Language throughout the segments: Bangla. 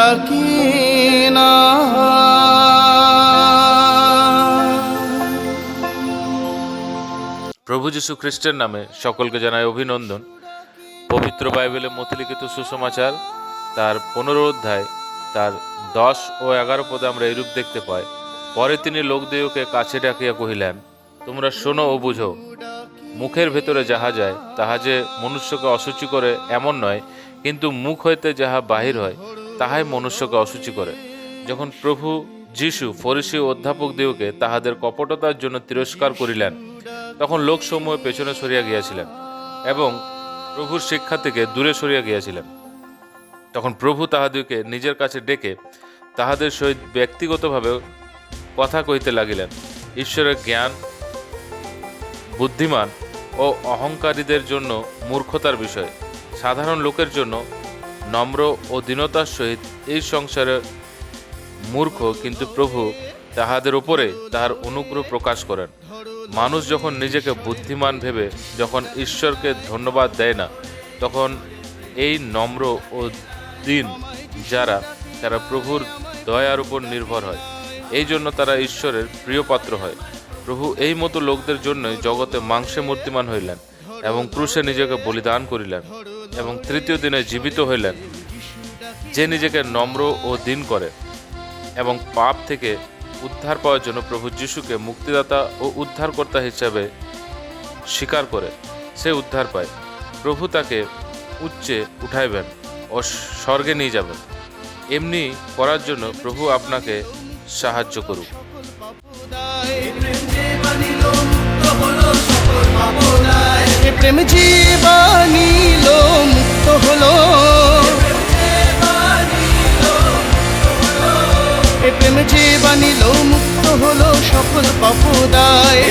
ডাকি প্রভু যীশু খ্রিস্টের নামে সকলকে জানায় অভিনন্দন। পবিত্র বাইবেলে মতিলিখিত সুসমাচার, তার পনেরো অধ্যায়, তার দশ ও এগারো পদে আমরা এরূপ দেখতে পাই। পরে তিনি লোকদেহকে কাছে ডাকিয়া কহিলেন, তোমরা শোনো ও বুঝো, মুখের ভেতরে যাহা যায়, তাহা যে মনুষ্যকে অসুচি করে এমন নয়, কিন্তু মুখ হইতে যাহা বাহির হয় তাহাই মনুষ্যকে অসুচি করে। যখন প্রভু যিশু ফরিসি অধ্যাপক দিওকে তাহাদের কপটতার জন্য তিরস্কার করিলেন, তখন লোকসমূহ পেছনে সরিয়া গিয়াছিলেন এবং প্রভুর শিক্ষা থেকে দূরে সরিয়া গিয়াছিলেন। তখন প্রভু তাহাদিওকে নিজের কাছে ডেকে তাহাদের সহিত ব্যক্তিগতভাবে কথা কহিতে লাগিলেন। ঈশ্বরের জ্ঞান, বুদ্ধিমান ও অহংকারীদের জন্য মূর্খতার বিষয়, সাধারণ লোকের জন্য নম্র ও দীনতার সহিত এই সংসারে মূর্খ কিন্তু প্রভু তাহাদের উপরে তাহার অনুগ্রহ প্রকাশ করেন। মানুষ যখন নিজেকে বুদ্ধিমান ভেবে যখন ঈশ্বরকে ধন্যবাদ দেয় না, তখন এই নম্র ও দিন যারা, তারা প্রভুর দয়ার উপর নির্ভর হয়। এই জন্য তারা ঈশ্বরের প্রিয় পাত্র হয়। প্রভু এই মতো লোকদের জন্যই জগতে মাংসে মূর্তিমান হইলেন এবং ক্রুশে নিজেকে বলিদান করিলেন। এবং তৃতীয় দিনে জীবিত হইলেন, যে নিজেকে নম্র ও দিন করে এবং পাপ থেকে উদ্ধার পাওয়ার জন্য প্রভু যিশুকে মুক্তিদাতা ও উদ্ধারকর্তা হিসাবে স্বীকার করে, সে উদ্ধার পায়। প্রভু তাকে উচ্চে উঠাইবেন ও স্বর্গে নিয়ে যাবেন। এমনি করার জন্য প্রভু আপনাকে সাহায্য করুক। প্রেম জীবানিল সকল পাপদায়।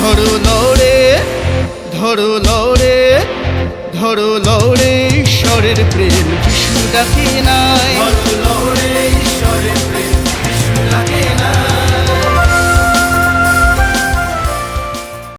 ধরো লড়ে ধরো লড়ে ধরো লড়ে ঈশ্বরের প্রেম যিশু ডাকে নাই।